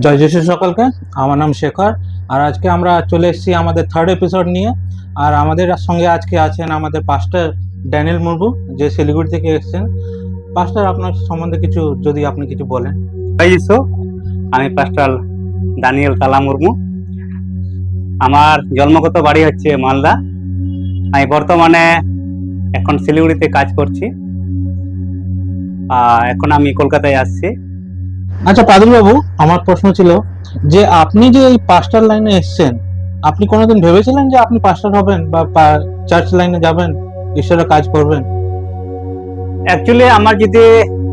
জয় যিশু সকলকে। আমার নাম শেখর। আর আজকে আমরা চলে এসেছি আমাদের থার্ড এপিসোড নিয়ে। আর আমাদের সঙ্গে আজকে আছেন আমাদের পাস্টার ড্যানিয়েল মুর্মু, যে শিলিগুড়ি থেকে এসেছেন। পাস্টার আপনার সম্বন্ধে কিছু যদি আপনি কিছু বলেন। আমি পাস্টার দানিয়েল তালা মুর্মু। আমার জন্মগত বাড়ি হচ্ছে মালদা। আমি বর্তমানে এখন শিলিগুড়িতে কাজ করছি। এখন আমি কলকাতায় আসছি। আচ্ছা বাবু আমার প্রশ্ন ছিল যে আপনি যে এই পাস্টার লাইনে এসেছেন, আপনি কোনোদিন ভেবেছিলেন যে আপনি পাস্টার হবেন বা চার্চ লাইনে যাবেন, ঈশ্বরের কাজ করবেন? অ্যাকচুয়ালি আমার যদি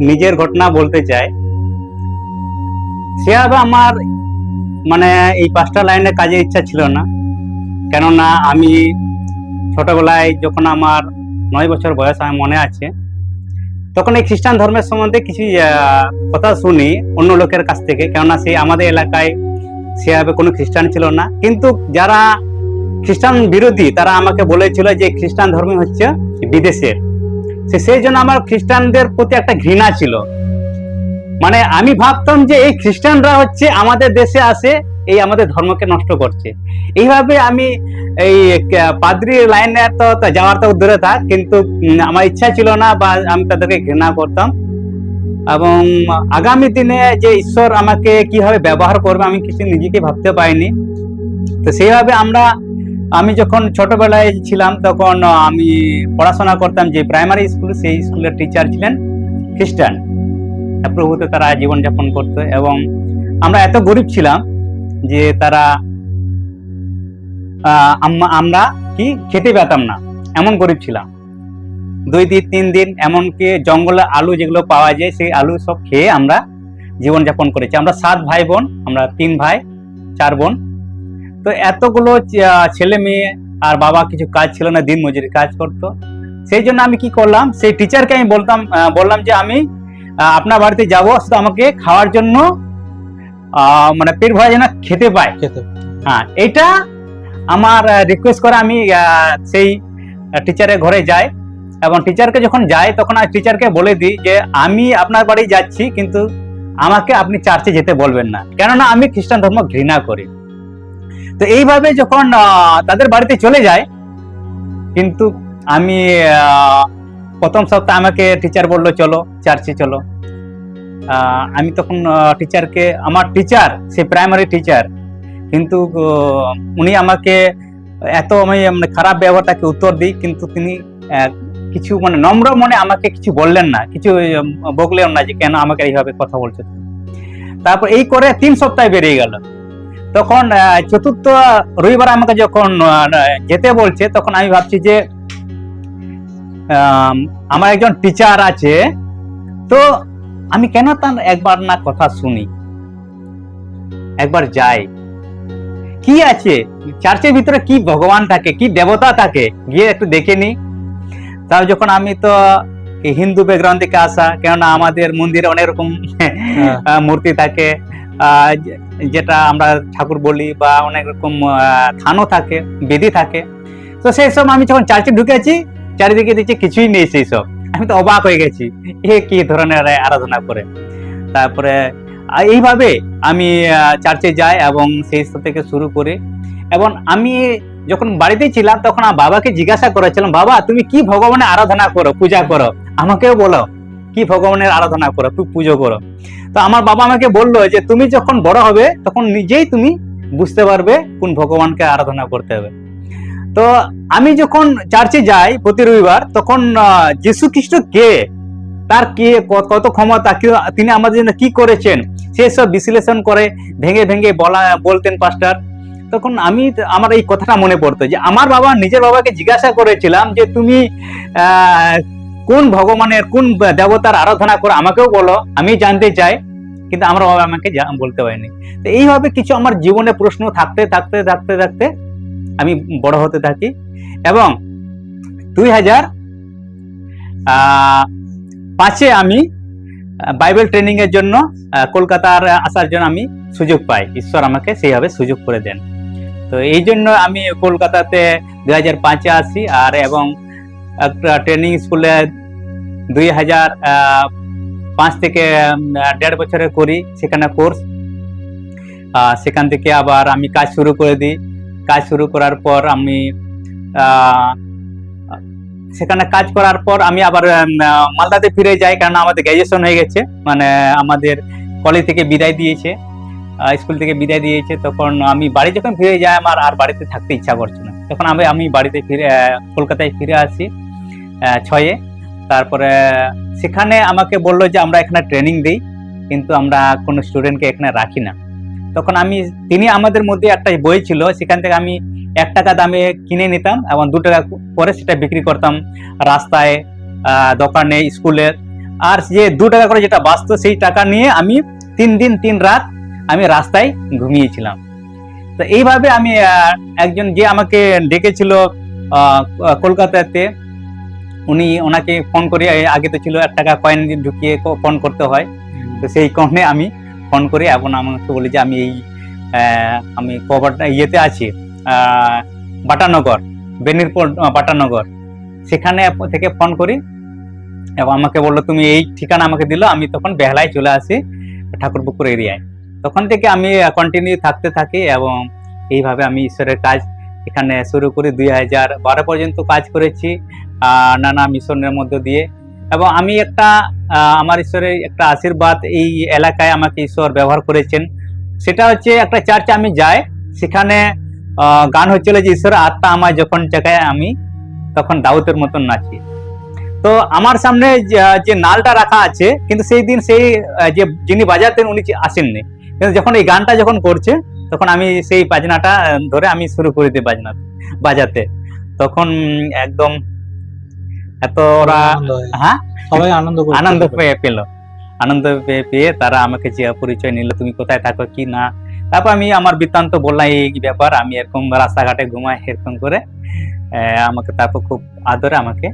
নিজের ঘটনা বলতে চাই সেভাবে আমার মানে এই পাঁচটা লাইনে কাজে ইচ্ছা ছিল না। কেননা আমি ছোটবেলায় যখন আমার নয় বছর বয়স আমার মনে আছে তখন এই খ্রিস্টান ধর্মের সম্বন্ধে কিছু কথা শুনি অন্য লোকের কাছ থেকে। কেননা সেই আমাদের এলাকায় সেভাবে কোনো খ্রিস্টান ছিল না। কিন্তু যারা খ্রিস্টান বিরোধী, তারা আমাকে বলেছিল যে খ্রিস্টান ধর্ম হচ্ছে বিদেশের। সেই জন্য আমার খ্রিস্টানদের প্রতি একটা ঘৃণা ছিল। মানে আমি ভাবতাম যে এই খ্রিস্টানরা হচ্ছে আমাদের দেশে আসে এই আমাদের ধর্মকে নষ্ট করছে। এইভাবে আমি এই পাদ্রি লাইনে তো যাওয়ার তো দূরে থাক, কিন্তু আমার ইচ্ছা ছিল না বা আমি তাদেরকে ঘৃণা করতাম। এবং আগামী দিনে যে ঈশ্বর আমাকে কীভাবে ব্যবহার করবে, আমি কিছু নিজেকে ভাবতে পারিনি। তো সেইভাবে আমরা, আমি যখন ছোটবেলায় ছিলাম, তখন আমি পড়াশোনা করতাম যে প্রাইমারি স্কুল সেই স্কুলের টিচার ছিলেন খ্রিস্টান। প্রভুতে তারা জীবনযাপন করতো এবং আমরা এত গরিব ছিলাম যে তারা আমরা কি খেতে পেতাম না, এমন গরিব ছিলাম। দুই দিন, তিন দিন এমনকি জঙ্গলে আলু যেগুলো পাওয়া যায়, সেই আলু সব খেয়ে আমরা জীবনযাপন করেছি। আমরা সাত ভাই বোন, আমরা তিন ভাই, চার বোন। তো এতগুলো ছেলে মেয়ে আর বাবা কিছু কাজ ছিল না, দিন মজুরি কাজ করতো। সেই জন্য আমি কি করলাম, সেই টিচারকে আমি বলতাম বললাম যে আমি আপনার বাড়িতে যাব, শুধু আমাকে খাওয়ার জন্য মানে পেট ভরা যেন খেতে খেতে হ্যাঁ এটা আমার রিকোয়েস্ট করে আমি সেই টিচারের ঘরে যাই। এবং টিচারকে যখন যাই তখন আমি টিচারকে বলে দিই যে আমি আপনার বাড়ি যাচ্ছি কিন্তু আমাকে আপনি চার্চে যেতে বলবেন না। কেননা আমি খ্রিস্টান ধর্ম ঘৃণা করি। তো এইভাবে যখন তাদের বাড়িতে চলে যায় কিন্তু আমি আহ, প্রথম সপ্তাহে আমাকে টিচার বলল চলো চার্চে চলো। আমি তখন টিচারকে আমার টিচার সে প্রাইমারি টিচার কিন্তু উনি আমাকে এত আমি মানে খারাপ ব্যবহার তাকে উত্তর দিই কিন্তু তিনি কিছু মানে নম্র মনে আমাকে কিছু বললেন না কিছু বকলেন না যে কেন আমাকে এইভাবে কথা বলছো? তারপর এই করে তিন সপ্তাহে বেরিয়ে গেল তখন চতুর্থ রবিবার আমাকে যখন যেতে বলছে তখন আমি ভাবছি যে আম, আমার একজন টিচার আছে তো আমি কেন তার একবার না কথা শুনি? একবার যাই। কি আছে? চার্চের ভিতরে কি ভগবান থাকে কি দেবতা থাকে? গিয়ে একটু দেখে নি। তাও যখন আমি তো হিন্দু ব্যাকগ্রাউন্ড থেকে আসা কেননা আমাদের মন্দিরে অনেক রকম আহ, মূর্তি থাকে। আহ, যেটা আমরা ঠাকুর বলি বা অনেক রকম থানও থাকে বেদি থাকে। তো সেই সব আমি যখন চার্চে ঢুকেছি চারিদিকে দেখছি কিছুই নেই সেই সব। আমি তো অবাক হয়ে গেছি। এ কি ধরনের আরাধনা করে? তারপরে এইভাবে আমি চার্চে যাই এবং সেই থেকে শুরু করে। এবং আমি যখন বাড়িতে ছিলাম, তখন বাবাকে জিজ্ঞাসা করেছিলাম, বাবা, তুমি কি ভগবানের আরাধনা করো? পূজা করো? আমাকেও বলো, কি ভগবানের আরাধনা করো? তুমি পুজো করো? তো আমার বাবা আমাকে বলল যে, তুমি যখন বড় হবে, তখন নিজেই তুমি বুঝতে পারবে কোন ভগবানকে আরাধনা করতে হবে। তো আমি যখন চার্চে যাই প্রতি রবিবার, তখন যীশু খ্রিস্ট কে? তার কে কত ক্ষমতা তিনি আমাদের জন্য কি করেছেন? সেসব বিশ্লেষণ করে ভেঙে ভেঙে বলা, বলতেন পাস্টার। তখন আমি আমার এই কথাটা মনে পড়তো যে, আমার বাবা, নিজের বাবাকে জিজ্ঞাসা করেছিলাম যে, তুমি কোন ভগবানের, কোন দেবতার আরাধনা করো? আমাকেও বলো, আমি জানতে চাই। কিন্তু আমার বাবা আমাকে বলতে পারেনি। তো এইভাবে কিছু আমার জীবনে প্রশ্ন থাকতে থাকতে থাকতে থাকতে আমি বড় হতে থাকি। এবং দুই হাজার পাঁচে আমি বাইবেল ট্রেনিং এর জন্য কলকাতার আসার জন্য আমি সুযোগ পাই। ঈশ্বর আমাকে সেইভাবে সুযোগ করে দেন। তো এই জন্য আমি কলকাতাতে দুই হাজার পাঁচে আসি। আর এবং একটা ট্রেনিং স্কুলে দুই হাজার পাঁচ থেকে দেড় বছরের করি সেখানে কোর্স। সেখান থেকে আবার আমি কাজ শুরু করে দিই। কাজ শুরু করার পর আমি সেখানে কাজ করার পর আমি আবার মালদাতে ফিরে যাই কারণ আমাদের গ্র্যাজুয়েশন হয়ে গেছে। মানে আমাদের কলেজ থেকে বিদায় দিয়েছে স্কুল থেকে বিদায় দিয়েছে। তখন আমি বাড়ি যখন ফিরে যাই আমার আর বাড়িতে থাকতে ইচ্ছা করছে না। তখন আমি আমি বাড়িতে ফিরে কলকাতায় ফিরে আসি ছয়ে। তারপরে সেখানে আমাকে বলল যে আমরা এখানে ট্রেনিং দিই, কিন্তু আমরা কোনো স্টুডেন্টকে এখানে রাখি না। তখন আমি, তিনি আমাদের মধ্যে একটা বই ছিল, সেখান থেকে আমি এক টাকা দামে কিনে নিতাম এবং দু টাকা পরে সেটা বিক্রি করতাম রাস্তায় দোকানে, স্কুলে। আর যে দু টাকা করে যেটা বাঁচতো সেই টাকা নিয়ে আমি তিন দিন, তিন রাত আমি রাস্তায় ঘুমিয়েছিলাম। তো এইভাবে আমি একজন যে আমাকে ডেকেছিল কলকাতাতে, উনি ওনাকে ফোন করে আগে তো ছিল এক টাকা কয়েন ঢুকিয়ে ফোন করতে হয়। তো সেই কারণে আমি ফোন করি এবং আমাকে বলি যে আমি এই আমি কভার ইয়েতে আছি বাটানগর, বেনিরপুর বাটানগর। সেখানে থেকে ফোন করি এবং আমাকে বলল, তুমি এই ঠিকানা আমাকে দিল, আমি তখন বেহালায় চলে আসি ঠাকুরপুকুর এরিয়ায়। তখন থেকে আমি কন্টিনিউ থাকতে থাকি এবং এইভাবে আমি ঈশ্বরের কাজ এখানে শুরু করি। দুই হাজার বারো পর্যন্ত কাজ করেছি নানা মিশনের মধ্য দিয়ে। এবং আমি একটা আমার ঈশ্বরের একটা আশীর্বাদ এই এলাকায় আমাকে ঈশ্বর ব্যবহার করেছেন। সেটা হচ্ছে একটা চার্চে আমি যাই, সেখানে গান হচ্ছিল যে ঈশ্বরের আত্মা আমার যখন জায়গায় আমি তখন দাউতের মতন নাচি। তো আমার সামনে যে- যে নালটা রাখা আছে, কিন্তু সেই দিন সেই যে যিনি বাজাতেন উনি আসেননি। কিন্তু যখন এই গানটা যখন করছে, তখন আমি সেই বাজনাটা ধরে আমি শুরু করে দিই বাজনা, বাজাতে। তখন একদম এত ওরা হ্যাঁ। সবাই আনন্দ আনন্দ পেয়ে পেল। আনন্দ পেয়ে পেয়ে তারা আমাকে যে পরিচয় নিল তুমি কোথায় থাকো কি না? তারপর আমি আমার বৃত্তান্ত বললাম এই ব্যাপার আমি এরকম রাস্তাঘাটে ঘুমাই এরকম করে আমাকে তারপর খুব আদরে আমাকে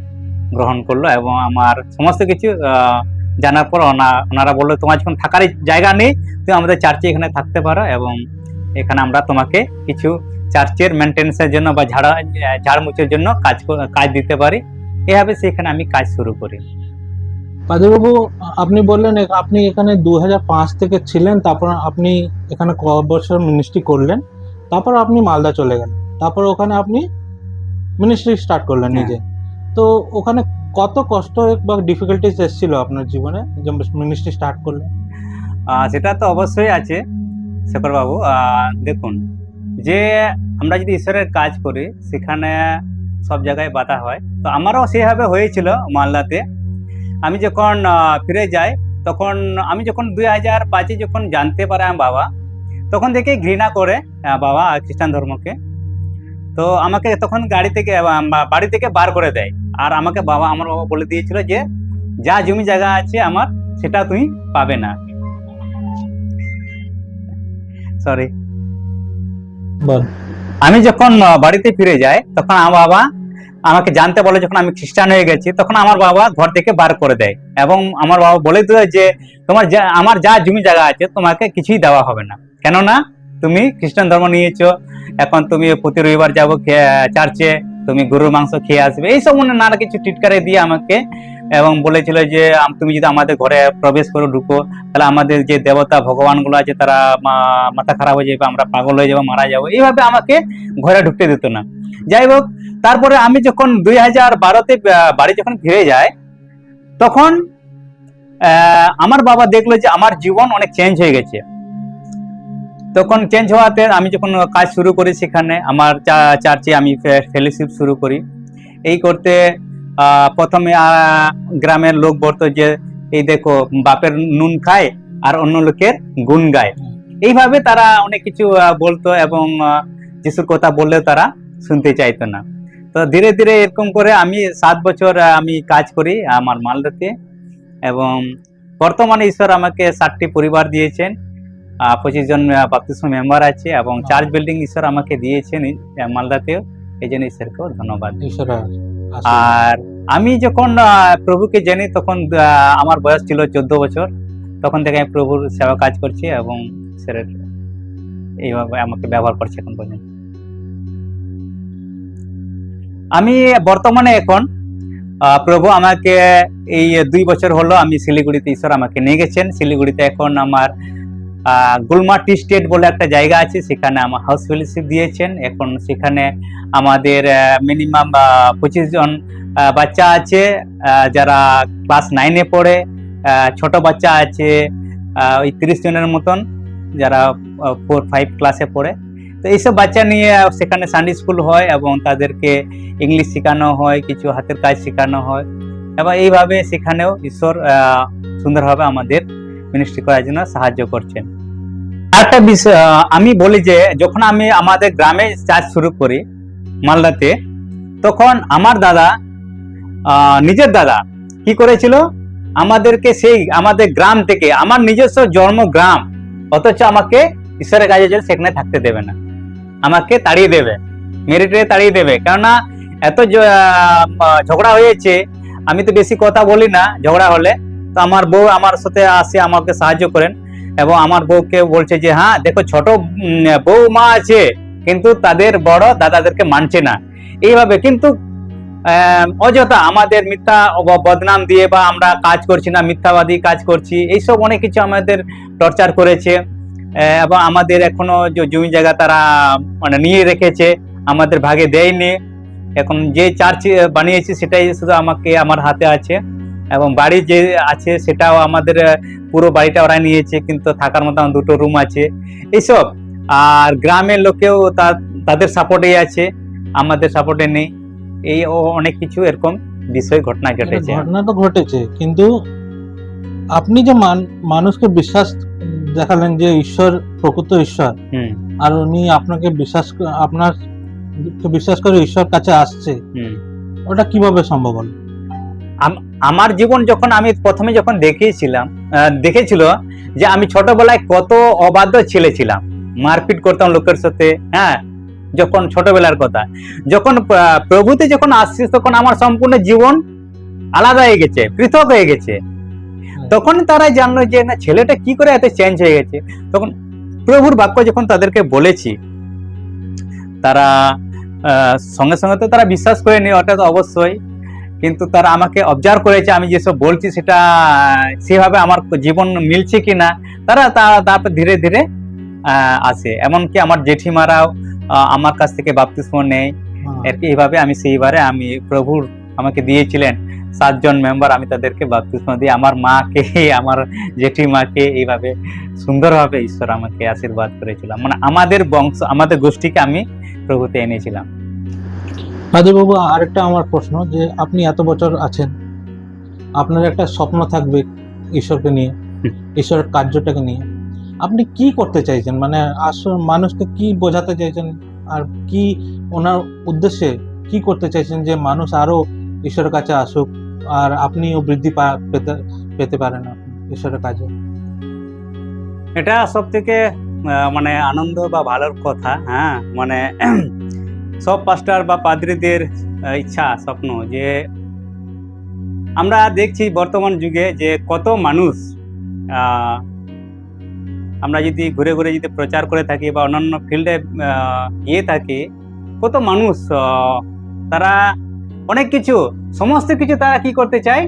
গ্রহণ করল এবং আমার সমস্ত কিছু জানার পর ওনা- ওনারা বলল তোমার যখন থাকার জায়গা নেই তুমি আমাদের চার্চে এখানে থাকতে পারো এবং এখানে আমরা তোমাকে কিছু চার্চের মেনটেন্সের জন্য বা ঝাড়া ঝাড়মুছের জন্য কাজ কাজ দিতে পারি। এভাবে সেখানে আমি কাজ শুরু করি। পাদুবাবু আপনি বললেন আপনি এখানে দু হাজার পাঁচ থেকে ছিলেন তারপর আপনি এখানে ক বছর মিনিস্ট্রি করলেন তারপর আপনি মালদা চলে গেলেন তারপর ওখানে আপনি মিনিস্ট্রি স্টার্ট করলেন হ্যাঁ। নিজে। তো ওখানে কত কষ্ট বা ডিফিকাল্টিস এসেছিল আপনার জীবনে যে মিনিস্ট্রি স্টার্ট করলেন? সেটা তো অবশ্যই আছে শেখর বাবু দেখুন যে আমরা যদি ঈশ্বরের কাজ করি সেখানে সব জায়গায় বাধা হয়। তো আমারও সেভাবে হয়েছিল মালদাতে। আমি যখন ফিরে যাই, তখন আমি যখন দুই হাজার পাঁচে যখন জানতে পারে আমার বাবা, তখন থেকে ঘৃণা করে বাবা খ্রিস্টান ধর্মকে। তো আমাকে তখন গাড়ি থেকে বাড়ি থেকে বার করে দেয়। আর আমাকে বাবা, আমার বাবা বলে দিয়েছিল যে, যা জমি জায়গা আছে আমার, সেটা তুমি পাবে না। সরি বল আমি যখন বাড়িতে ফিরে যাই, তখন আমার বাবা আমাকে জানতে বলে যখন আমি খ্রিস্টান হয়ে গেছি, তখন আমার বাবা ঘর থেকে বার করে দেয় এবং আমার বাবা বলে দেয় যে, তোমার যা, আমার যা জমি জায়গা আছে, তোমাকে কিছুই দেওয়া হবে না। কেননা তুমি খ্রিস্টান ধর্ম নিয়েছো, এখন তুমি প্রতি রবিবার যাব চার্চে, তুমি গরুর মাংস খেয়ে আসবে। এইসব মনে নানা কিছু টিটকারে দিয়ে আমাকে এবং বলেছিল যে তুমি যদি আমাদের ঘরে প্রবেশ করে ঢুকো, তাহলে আমাদের যে দেবতা ভগবানগুলো আছে, তারা মাথা খারাপ হয়ে যাবে, আমরা পাগল হয়ে যাব, মারা যাব। এইভাবে আমাকে ঘরে ঢুকতে দিত না। যাই হোক, তারপরে আমি যখন দুই হাজার বারোতে বাড়ি যখন ফিরে যাই, তখন আমার বাবা দেখল যে আমার জীবন অনেক চেঞ্জ হয়ে গেছে। তখন চেঞ্জ হওয়াতে আমি যখন কাজ শুরু করি সেখানে, আমার চার্চে আমি ফেলোশিপ শুরু করি। এই করতে প্রথমে গ্রামের লোক বলতো যে, এই দেখো, বাপের নুন খায় আর অন্য লোকের গুণ গায়। এইভাবে তারা অনেক কিছু বলতো এবং যিশুর কথা বললেও তারা শুনতে চাইতো না। তো ধীরে ধীরে এরকম করে আমি সাত বছর আমি কাজ করি আমার মালদাতে এবং বর্তমানে ঈশ্বর আমাকে ষাটটি পরিবার দিয়েছেন। পঁচিশ জন বাপ্তিস্ম মেম্বার আছে এবং চার্চ বিল্ডিং ঈশ্বর আমাকে দিয়েছেন মালদাতেও। এই জন্য ঈশ্বরকেও ধন্যবাদ। ঈশ্বর আর আমি যখন প্রভুকে জানি, তখন আমার বয়স ছিল চোদ্দ বছর। তখন থেকে আমি প্রভুর সেবা কাজ করছি এবং ঈশ্বরের এইভাবে আমাকে ব্যবহার করছে এখন পর্যন্ত। আমি বর্তমানে এখন প্রভু আমাকে এই দুই বছর হলো আমি শিলিগুড়িতে, ঈশ্বর আমাকে নিয়ে গেছেন। শিলিগুড়িতে এখন আমার গুলমা টি স্টেট বলে একটা জায়গা আছে, সেখানে আমার হাউস ফেলোশিপ দিয়েছেন। এখন সেখানে আমাদের মিনিমাম পঁচিশ জন বাচ্চা আছে। যারা ক্লাস নাইনে পড়ে ছোট বাচ্চা আছে ওই তিরিশ জনের মতন, যারা ফোর ফাইভ ক্লাসে পড়ে। তো এইসব বাচ্চা নিয়ে সেখানে সানডে স্কুল হয় এবং তাদেরকে ইংলিশ শেখানো হয়, কিছু হাতের কাজ শেখানো হয়। এবং এইভাবে সেখানেও ঈশ্বর সুন্দরভাবে আমাদের মিনিস্ট্রি করার জন্য সাহায্য করছেন। একটা বিষয় আমি বলি যে, যখন আমি আমাদের গ্রামে চাষ শুরু করি, মালদাতে, তখন আমার দাদা নিজের দাদা কি করেছিল? আমাদেরকে সেই, আমাদের গ্রাম থেকে, আমার নিজস্ব জন্ম গ্রাম, অথচ আমাকে ঈশ্বরের কাজের জন্য সেখানে থাকতে দেবে না। আমাকে তাড়িয়ে দেবে, মেরে টেরে তাড়িয়ে দেবে। কেননা, এত ঝগড়া হয়েছে, আমি তো বেশি কথা বলি না, ঝগড়া হলে তো আমার বউ আমার সাথে আসে আমাকে সাহায্য করেন। এবং আমার বউকে বলছে যে হ্যাঁ দেখো ছোট উম, বউ মা আছে কিন্তু তাদের বড় দাদাদেরকে মানছে না। এইভাবে কিন্তু অযথা আমাদের মিথ্যা বদনাম দিয়ে বা আমরা কাজ করছি না মিথ্যাবাদী কাজ করছি এইসব অনেক কিছু আমাদের টর্চার করেছে। এবং আমাদের এখনও যে জমি জায়গা তারা মানে নিয়ে রেখেছে আমাদের ভাগে দেয়নি। এখন যে চার্চ বানিয়েছি সেটাই শুধু আমাকে আমার হাতে আছে। এবং বাড়ি যে আছে সেটাও আমাদের পুরো বাড়িটা ওরা নিয়েছে কিন্তু থাকার মতো দুটো রুম আছে। এইসব আর গ্রামের লোকেও তা- তাদের সাপোর্টেই আছে আমাদের সাপোর্টে নেই। এই ও অনেক কিছু এরকম বিষয় ঘটনা ঘটেছে। ঘটনা তো ঘটেছে কিন্তু আপনি যে মান- মানুষকে বিশ্বাস দেখালেন যে ঈশ্বর প্রকৃত ঈশ্বর হুম। আর উনি আপনাকে বিশ্বাস আপনার বিশ্বাস করে ঈশ্বর কাছে আসছে ওটা কীভাবে সম্ভব হলো? আমার জীবন যখন আমি প্রথমে যখন দেখিয়েছিলাম দেখেছিল যে আমি ছোটবেলায় কত অবাধ্য ছেলে ছিলাম। মারপিট করতাম লোকের সাথে হ্যাঁ যখন ছোটবেলার কথা। যখন প্রভুতে যখন আসছিস তখন আমার সম্পূর্ণ জীবন আলাদা হয়ে গেছে, পৃথক হয়ে গেছে। তখন তারা জানলো যে, না, ছেলেটা কি করে এত চেঞ্জ হয়ে গেছে? তখন প্রভুর বাক্য যখন তাদেরকে বলেছি, তারা সঙ্গে সঙ্গে তো তারা বিশ্বাস করেনি ওটা তো অবশ্যই কিন্তু তারা আমাকে অবজার্ভ করেছে আমি যেসব বলছি সেটা সেভাবে আমার জীবন মিলছে কি না তারা তা- তারপর ধীরে ধীরে আসে এমনকি আমার জেঠিমারাও আমার কাছ থেকে বাপতিস্ম নেই হ্যাঁ। আর কি এইভাবে আমি সেইবারে আমি প্রভুর আমাকে দিয়েছিলেন। সাতজন মেম্বার আমি তাদেরকে বাপতিস্ম দিয়ে আমার মাকে আমার জেঠিমাকে এইভাবে সুন্দরভাবে ঈশ্বর আমাকে আশীর্বাদ করেছিলাম মানে আমাদের বংশ আমাদের গোষ্ঠীকে আমি প্রভুতে এনেছিলাম। বাবু আরেকটা আমার প্রশ্ন যে আপনি এত বছর আছেন আপনার একটা স্বপ্ন থাকবে ঈশ্বরকে নিয়ে ঈশ্বরের কার্যটাকে নিয়ে। আপনি কি করতে চাইছেন? মানে আসল মানুষকে কি বোঝাতে চাইছেন? আর কি ওনার উদ্দেশ্যে কি করতে চাইছেন যে মানুষ আরও ঈশ্বরের কাছে আসুক আর আপনিও বৃদ্ধি পেতে পেতে পারেন ঈশ্বরের কাজে? এটা সব থেকে মানে আনন্দ বা ভালোর কথা হ্যাঁ? মানে সব পাস্টার বা পাদ্রীদের ইচ্ছা স্বপ্ন যে আমরা দেখছি বর্তমান যুগে যে কত মানুষ আমরা যদি ঘুরে ঘুরে যদি প্রচার করে থাকি বা অন্যান্য ফিল্ডে গিয়ে থাকি কত মানুষ আহ, তারা অনেক কিছু সমস্ত কিছু তারা কি করতে চায়?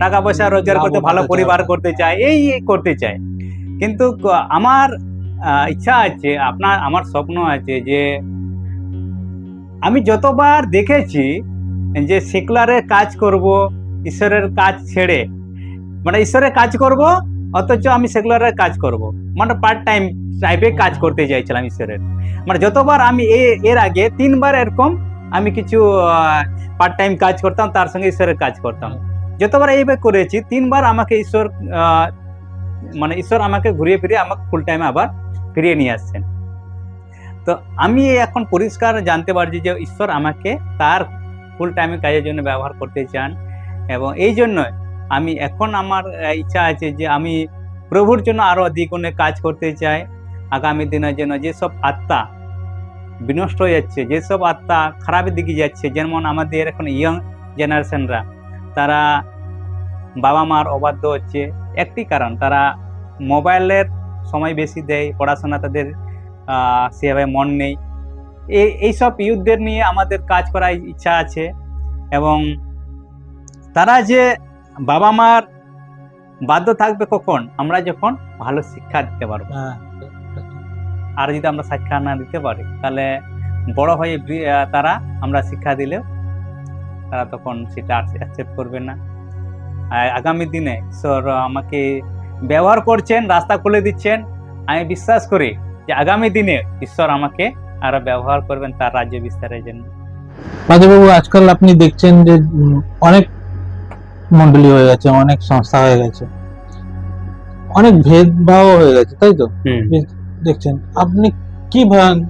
টাকা পয়সা রোজগার করতে ভালো পরিবার করতে চায় এই করতে চায়। কিন্তু আমার ইচ্ছা আছে, আপনার, আমার স্বপ্ন আছে যে, আমি যতবার দেখেছি যে সেকুলারের কাজ করব, ঈশ্বরের কাজ ছেড়ে মানে ঈশ্বরের কাজ করব, অথচ আমি সেকুলারের কাজ করব মানে পার্ট টাইম টাইপে কাজ করতে চাইছিলাম ঈশ্বরের। মানে যতবার আমি এর আগে তিনবার এরকম আমি কিছু পার্ট টাইম কাজ করতাম, তার সঙ্গে ঈশ্বরের কাজ করতাম। যতবার এইভাবে করেছি, তিনবার আমাকে ঈশ্বর মানে ঈশ্বর আমাকে ঘুরিয়ে ফিরিয়ে আমাকে ফুল টাইমে আবার ফিরিয়ে নিয়ে আসছেন। তো আমি এখন পরিষ্কার জানতে পারছি যে ঈশ্বর আমাকে তার ফুল টাইমে কাজের জন্য ব্যবহার করতে চান এবং এই জন্য আমি এখন আমার ইচ্ছা আছে যে আমি প্রভুর জন্য আরও দ্বিগুণে কাজ করতে চাই। আগামী দিনের জন্য যেসব আত্মা বিনষ্ট হয়ে যাচ্ছে, যেসব আত্মা খারাপের দিকে যাচ্ছে, যেমন আমাদের এখন ইয়ং জেনারেশনরা তারা বাবা মার অবাধ্য হচ্ছে। একটি কারণ, তারা মোবাইলের সময় বেশি দেয় পড়াশোনা তাদের সেভাবে মন নেই। এই এইসব ইউথদের নিয়ে আমাদের কাজ করার ইচ্ছা আছে এবং তারা যে বাবা মার বাধ্য থাকবে কখন আমরা যখন ভালো শিক্ষা দিতে পারব। হ্যাঁ। আর যদি আমরা শিক্ষা না দিতে পারি তাহলে বড় হয়ে তারা আমরা শিক্ষা দিলেও তারা তখন সেটা অ্যাকসেপ্ট করবে না। আর আগামী দিনে ঈশ্বর আমাকে ব্যবহার করছেন রাস্তা খুলে দিচ্ছেন আমি বিশ্বাস করি যে আগামী দিনে ঈশ্বর আমাকে আরও ব্যবহার করবেন তার রাজ্য বিস্তারের জন্য। আজকাল আপনি দেখছেন যে অনেক মন্ডলী হয়ে গেছে অনেক সংস্থা হয়ে গেছে। অনেক ভেদভাব হয়ে গেছে তাই তো? দেখছেন আপনি কি ভান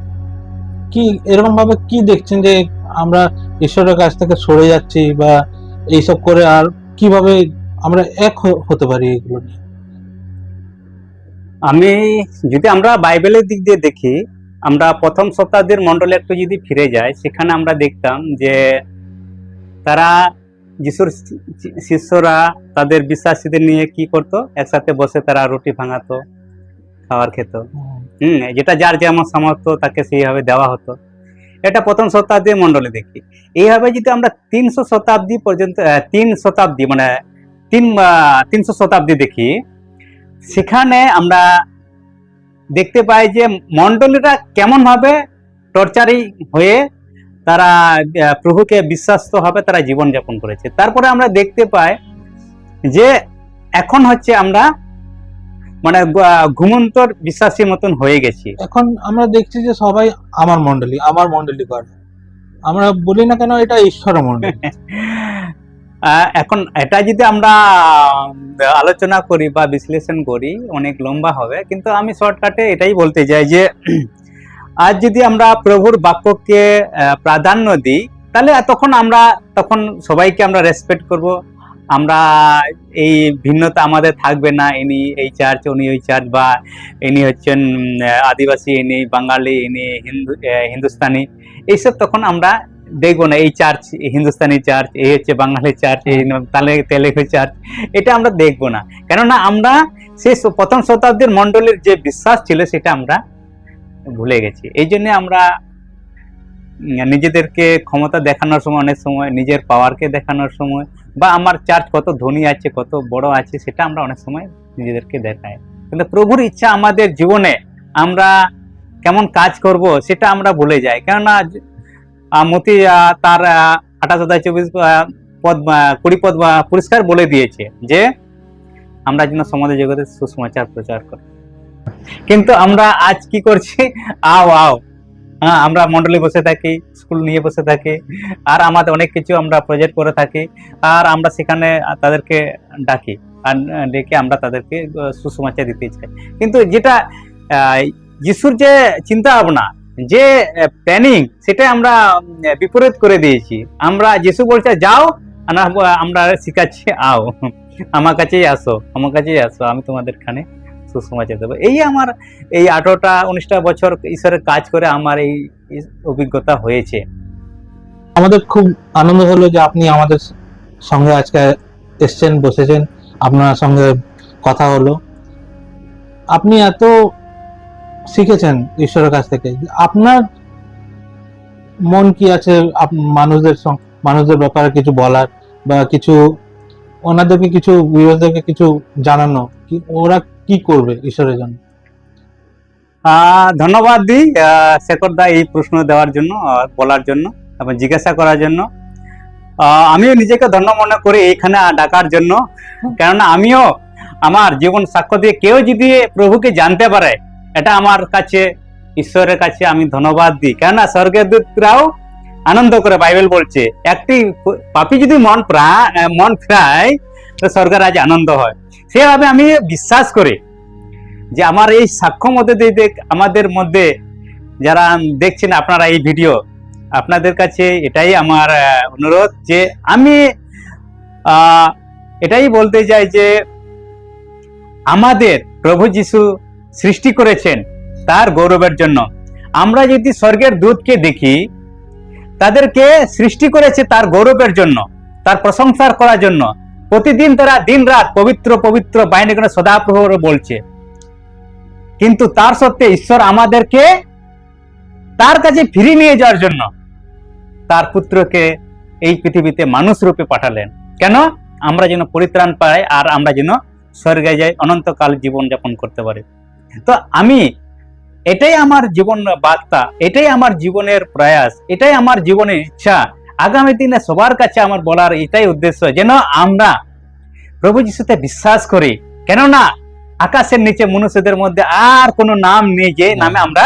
কি এরকম ভাবে কি দেখছেন যে আমরা ঈশ্বরের কাছ থেকে সরে যাচ্ছি বা এইসব করে আর কীভাবে আমরা এক হতে পারি এগুলো নিয়ে? আমি যদি আমরা বাইবেলের দিক দিয়ে দেখি, আমরা প্রথম শতাব্দীর মণ্ডলে একটু যদি ফিরে যাই, সেখানে আমরা দেখতাম যে তারা যিশুর শিষ্যরা তাদের বিশ্বাসীদের নিয়ে কি করতো? একসাথে বসে তারা রুটি ভাঙাতো, খাবার খেত। হুম, যেটা যার যেমন সামর্থ্য, তাকে সেইভাবে দেওয়া হতো। এটা প্রথম শতাব্দীর মণ্ডলে দেখি। এইভাবে যদি আমরা তিনশো শতাব্দী পর্যন্ত তিন শতাব্দী মানে তিন তিনশো শতাব্দী দেখি সেখানে আমরা দেখতে পাই যে মণ্ডলীরা কেমন ভাবে টর্চারি হয়ে তারা প্রভুকে বিশ্বাস্ত হবে তারা জীবনযাপন করেছে। তারপরে আমরা দেখতে পাই যে এখন হচ্ছে আমরা মানে ঘুমন্তর বিশ্বাসীর মতন হয়ে গেছি। এখন আমরা দেখছি যে সবাই আমার মন্ডলী আমার মন্ডলী করে আমরা বলি না কেন এটা ঈশ্বর মন্ডলী এখন এটা যদি আমরা আলোচনা করি বা বিশ্লেষণ করি, অনেক লম্বা হবে। কিন্তু আমি শর্টকাটে এটাই বলতে চাই যে, আজ যদি আমরা প্রভুর বাক্যকে প্রাধান্য দিই, তাহলে তখন আমরা, তখন সবাইকে আমরা রেসপেক্ট করব। আমরা এই ভিন্নতা আমাদের থাকবে না, ইনি এই চার্চ উনি ওই চার্চ বা ইনি হচ্ছেন আদিবাসী, ইনি বাঙালি, ইনি হিন্দু হিন্দুস্তানি। এইসব তখন আমরা দেখব না, এই চার্চ হিন্দুস্তানি চার্চ এই হচ্ছে বাঙালি চার্চ এই তালে তেলেগু চার্চ এটা আমরা দেখব না। কেননা আমরা সেই প্রথম শতাব্দীর মণ্ডলের যে বিশ্বাস ছিল সেটা আমরা ভুলে গেছি। এই জন্যে আমরা নিজেদেরকে ক্ষমতা দেখানোর সময়, অনেক সময় নিজের পাওয়ারকে দেখানোর সময়, বা আমার চার্চ কত ধনী আছে, কত বড় আছে, সেটা আমরা অনেক সময় নিজেদেরকে দেখাই। কিন্তু প্রভুর ইচ্ছা আমাদের জীবনে আমরা কেমন কাজ করব, সেটা আমরা ভুলে যাই। কেননা মতি তার আঠাশ হাজার চব্বিশ পদ কুড়ি পদ পুরস্কার বলে দিয়েছে যে আমরা যেন সমাজ জগতে সুসমাচার প্রচার করি। কিন্তু আমরা আজ কি করছি? আও আও হ্যাঁ আমরা মন্ডলে বসে থাকি, স্কুল নিয়ে বসে থাকি, আর আমাদের অনেক কিছু আমরা প্রজেক্ট করে থাকি, আর আমরা সেখানে তাদেরকে ডাকি, আর ডেকে আমরা তাদেরকে সুসমাচার দিতে চাই। কিন্তু যেটা যিশুর যে চিন্তা ভাবনা যে প্ল্যানিং সেটা আমরা বিপরীত করে দিয়েছি। আমরা যিশু বলছে, যাও, আমরা শিখাচ্ছি আও। আমার কাছেই আসো, আমার কাছেই আসো, আমি তোমাদের খানে সুসমাচার দেবো। এই আমার, এই আঠারোটা, উনিশটা বছর ঈশ্বরের কাজ করে আমার এই অভিজ্ঞতা হয়েছে। আমাদের খুব আনন্দ হলো যে আপনি আমাদের সঙ্গে আজকে এসছেন, বসেছেন। আপনার সঙ্গে কথা হলো। আপনি এত শিখেছেন ঈশ্বরের কাছ থেকে। আপনার মন কি আছে মানুষদের মানুষদের ব্যাপারে কিছু বলার বা কিছু ওনাদেরকে কিছু ভিউয়ারদেরকে কিছু জানানো? কি ওরা কি করবে ঈশ্বরের জন্য? ধন্যবাদ আহ, শেখর দা এই প্রশ্ন দেওয়ার জন্য বলার জন্য এবং জিজ্ঞাসা করার জন্য। আমিও নিজেকে ধন্য মনে করি এইখানে ডাকার জন্য। কেননা আমিও আমার জীবন সাক্ষ্য দিয়ে কেউ যদি প্রভুকে জানতে পারে এটা আমার কাছে, ঈশ্বরের কাছে আমি ধন্যবাদ দিই। কেননা স্বর্গের দূতরাও আনন্দ করে বাইবেল বলছে, একটি পাপি যদি মন প্রা মন ফেরায়, তো স্বর্গের আজ আনন্দ হয়। সেভাবে আমি বিশ্বাস করি যে আমার এই সাক্ষ্য মধ্যে দিয়ে আমাদের মধ্যে যারা দেখছেন আপনারা এই ভিডিও, আপনাদের কাছে এটাই আমার অনুরোধ যে আমি এটাই বলতে চাই যে আমাদের প্রভু যিশু সৃষ্টি করেছেন তার গৌরবের জন্য। আমরা যদি স্বর্গের দূতকে দেখি, তাদেরকে সৃষ্টি করেছে তার গৌরবের জন্য, তার প্রশংসার করার জন্য। প্রতিদিন তারা দিন রাত পবিত্র পবিত্র বাইরে করে সদাপ্রহর বলছে। কিন্তু তার সত্ত্বে ঈশ্বর আমাদেরকে তার কাছে ফিরিয়ে নিয়ে যাওয়ার জন্য তার পুত্রকে এই পৃথিবীতে মানুষ রূপে পাঠালেন। কেন? আমরা যেন পরিত্রাণ পাই আর আমরা যেন স্বর্গে যাই, অনন্তকাল জীবন যাপন করতে পারে। তো আমি এটাই আমার জীবন বার্তা এটাই আমার জীবনের প্রয়াস এটাই আমার জীবনের ইচ্ছা। আগামী দিনে সবার কাছে আমার বলার এটাই উদ্দেশ্য যেন আমরা প্রভু যিশুতে বিশ্বাস করি। কেননা আকাশের নিচে মনুষ্যদের মধ্যে আর কোনো নাম নেই যে নামে আমরা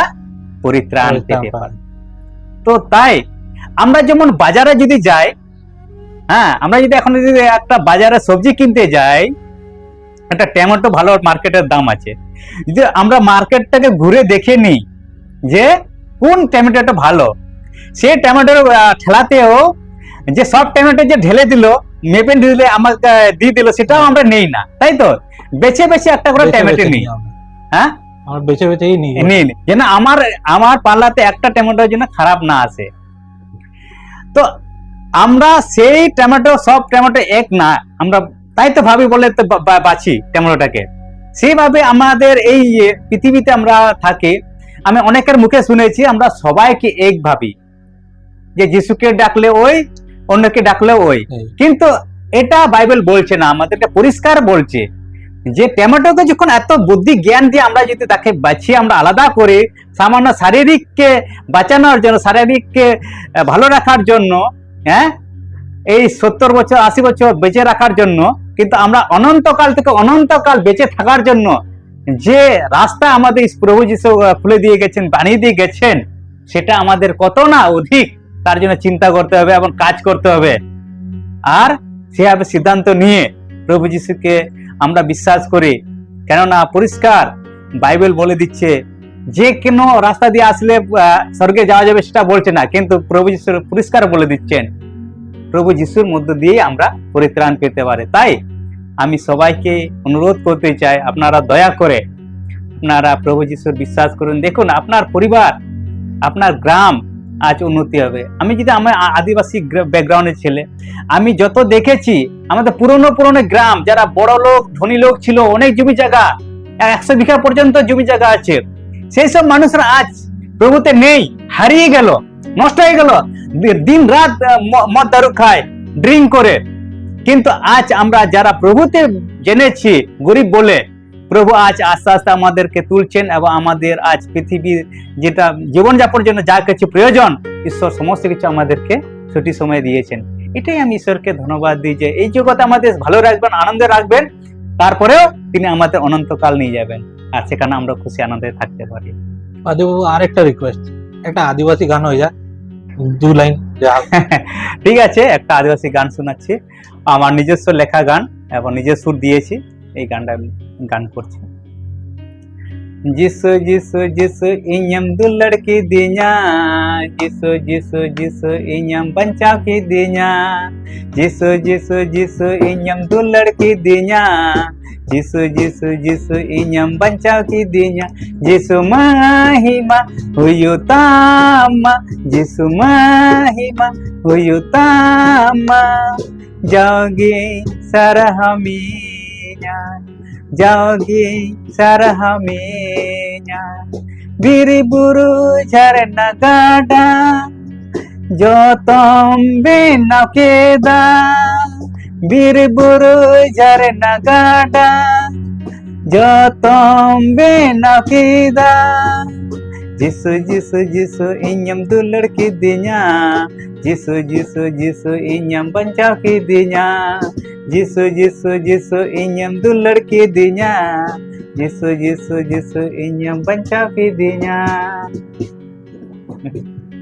পরিত্রাণ পেতে পারি। তো তাই আমরা যেমন বাজারে যদি যাই হ্যাঁ আমরা যদি এখন যদি একটা বাজারে সবজি কিনতে যাই একটা টমেটো ভালো মার্কেটের দাম আছে। যদি আমরা মার্কেটটাকে ঘুরে দেখে নিই যে কোন টমেটোটা ভালো। সেই টমেটোর ঠেলাতেও যে সব টমেটো যে ঢেলে দিল মেপে দিলে আমার দিয়ে দিল সেটাও আমরা নেই না। তাই তো? বেছে বেছে একটা করে টমেটো নিই। নিই হ্যাঁ? আমরা বেছে বেছেই নিই। নিন যেন আমার আমার পাল্লাতে একটা টমেটো যেন খারাপ না আসে। তো আমরা সেই টমেটো সব টমেটো এক না আমরা তাই তো ভাবি বলে তো বাছি টমেটোটাকে। সেইভাবে আমাদের এই পৃথিবীতে আমরা থাকি আমি অনেকের মুখে শুনেছি আমরা সবাইকে এক ভাবি যে যিশুকে ডাকলে ওই অন্যকে ডাকলে ওই। কিন্তু এটা বাইবেল বলছে না আমাদেরকে পরিষ্কার বলছে যে টমেটোকে যখন এত বুদ্ধি জ্ঞান দিয়ে আমরা যদি তাকে বাঁচিয়ে আমরা আলাদা করি সামান্য শারীরিককে বাঁচানোর জন্য শারীরিককে ভালো রাখার জন্য হ্যাঁ এই সত্তর বছর আশি বছর বেঁচে রাখার জন্য কিন্তু আমরা অনন্তকাল থেকে অনন্তকাল বেঁচে থাকার জন্য যে রাস্তা আমাদের প্রভু যিশু খুলে দিয়ে গেছেন, বানিয়ে দিয়ে গেছেন, সেটা আমাদের কত না অধিক, তার জন্য চিন্তা করতে হবে এবং কাজ করতে হবে। আর সেভাবে সিদ্ধান্ত নিয়ে প্রভু যিশুকে আমরা বিশ্বাস করি। কেননা পরিষ্কার বাইবেল বলে দিচ্ছে, যে কোনো রাস্তা দিয়ে আসলে স্বর্গে যাওয়া যাবে সেটা বলছে না। কিন্তু প্রভু যিশুর পরিষ্কার বলে দিচ্ছেন, প্রভু যিশুর মধ্য দিয়ে আমরা পরিত্রাণ পেতে পারে। তাই আমি সবাইকে অনুরোধ করতে চাই, আপনারা দয়া করে, আপনারা প্রভু যিশুর বিশ্বাস করুন। দেখুন, আপনার পরিবার, আপনার গ্রাম আজ উন্নতি হবে। আমি যদি আমার আদিবাসী ব্যাকগ্রাউন্ডের ছেলে, আমি যত দেখেছি, আমাদের পুরনো পুরনো গ্রাম, যারা বড় লোক, ধনী লোক ছিল, অনেক জমি জায়গা একশো বিঘা পর্যন্ত জমি জায়গা আছে, সেই সব মানুষরা আজ প্রভুতে নেই, হারিয়ে গেল, নষ্ট হয়ে গেল। দিন রাত মদ দারু খায় ড্রিঙ্ক করে। কিন্তু আজ আমরা যারা প্রভুতে জেনেছি গরিব বলে প্রভু আজ আস্তে আস্তে আমাদেরকে তুলছেন এবং আমাদের আজ পৃথিবীর যেটা জীবনযাপনের জন্য যা কিছু প্রয়োজন ঈশ্বর সমস্ত কিছু আমাদেরকে ছুটি সময় দিয়েছেন। এটাই আমি ঈশ্বরকে ধন্যবাদ দিই যে এই জগতে আমাদের ভালো রাখবেন আনন্দে রাখবেন তারপরেও তিনি আমাদের অনন্তকাল নিয়ে যাবেন। আর সেখানে আমরা খুশি আনন্দে থাকতে পারি। আদিবাবু আরেকটা রিকোয়েস্ট একটা আদিবাসী গান হয়ে যাক। দু লাইন ঠিক আছে একটা আদিবাসী গান শোনাচ্ছি। আমার নিজস্ব লেখা গান এবং নিজের সুর দিয়েছি। এই গানটা আমি গান করছি। जिस जिस जिस इम दुलड़की दिया, जिस जिस जिस इम बचा की दिया, जिस जिस जिस इम दुलड़की दिया, जिस जिस जिस इम बचा की दिया, जिस महिमा हुई तामा जिस महिमा हुई जागे सरहमी जा जाओगे सरह में बीरी बुरु झरना गाडा, जो तुम बिना केदा। बीर बुरु झरना गाडा, जो तुम बिना केदा। जिस जिस जिस इंजम दुलड की दिया, जिसु जिसु, जिस इंजम बंचा की दिया। जिसु जिसु जिसु इnyam बंचा की दिया जिसु जिसु जिसु इnyam दुलड़ की दिया जिसु जिसु जिसु इnyam बंचा की दिया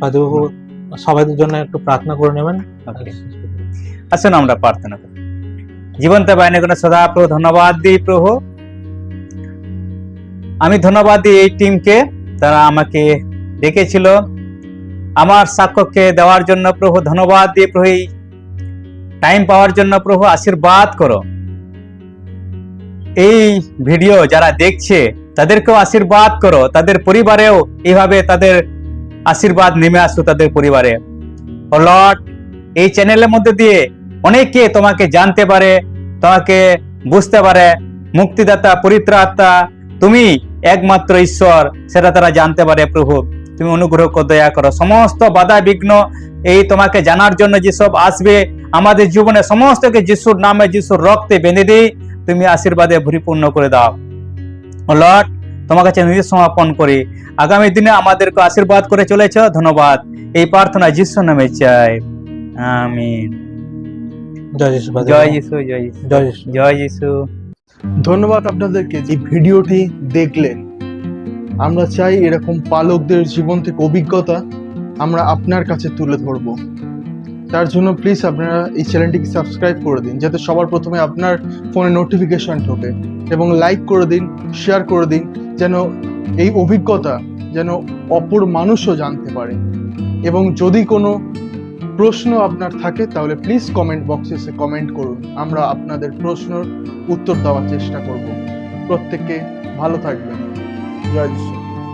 আদিবাবু সবাইদের জন্য একটু প্রার্থনা করে নেবেন Okay. আসুন আমরা প্রার্থনা করি জীবন্ত বাইনে কোনো সদা প্রভু ধন্যবাদ দিই প্রভু আমি ধন্যবাদ দিই এই টিমকে তারা আমাকে ডেকেছিল আমার সাক্ষ্যকে দেওয়ার জন্য প্রভু ধন্যবাদ দিয়ে প্রভু এই টাইম পাওয়ার জন্য প্রভু আশীর্বাদ করো। এই ভিডিও যারা দেখছে, তাদেরকেও আশীর্বাদ করো। তাদের পরিবারেও এইভাবে তাদের আশীর্বাদ নেমে আসো তাদের পরিবারে। লর্ড, এই চ্যানেলের মধ্যে দিয়ে অনেকে তোমাকে জানতে পারে, তোমাকে বুঝতে পারে। মুক্তিদাতা, পরিত্রাতা, তুমি একমাত্র ঈশ্বর, সেটা তারা জানতে পারে প্রভু। তুমি অনুগ্রহ করে দয়া করো। সমস্ত বাধা বিঘ্ন এই তোমাকে জানার জন্য যেসব আসবে আমাদের জীবনে সমস্তকে যিশুর নামে যিশুর রক্তে বেঁধে দিই তুমি আশীর্বাদে পরিপূর্ণ করে দাও। লর্ড তোমার কাছে নিজের সমাপন করি। আগামী দিনে আমাদেরকে আশীর্বাদ করে চলেছ ধন্যবাদ। এই প্রার্থনা যিশু নামে চাই। আমিন। জয় জয় যিশু জয় যিশু। জয় যিশু। জয় যিশু। ধন্যবাদ আপনাদেরকে যে ভিডিওটি দেখলেন। আমরা চাই এরকম পালকদের জীবন থেকে অভিজ্ঞতা আমরা আপনার কাছে তুলে ধরব। তার জন্য প্লিজ আপনারা এই চ্যানেলটিকে সাবস্ক্রাইব করে দিন, যাতে সবার প্রথমে আপনার ফোনে নোটিফিকেশন ঢোকে। এবং লাইক করে দিন শেয়ার করে দিন, যেন এই অভিজ্ঞতা যেন অপর মানুষও জানতে পারে। এবং যদি কোনো প্রশ্ন আপনার থাকে, তাহলে প্লিজ কমেন্ট বক্সে এসে কমেন্ট করুন। আমরা আপনাদের প্রশ্নের উত্তর দেওয়ার চেষ্টা করব। প্রত্যেককে ভালো থাকবেন। জয় যিশু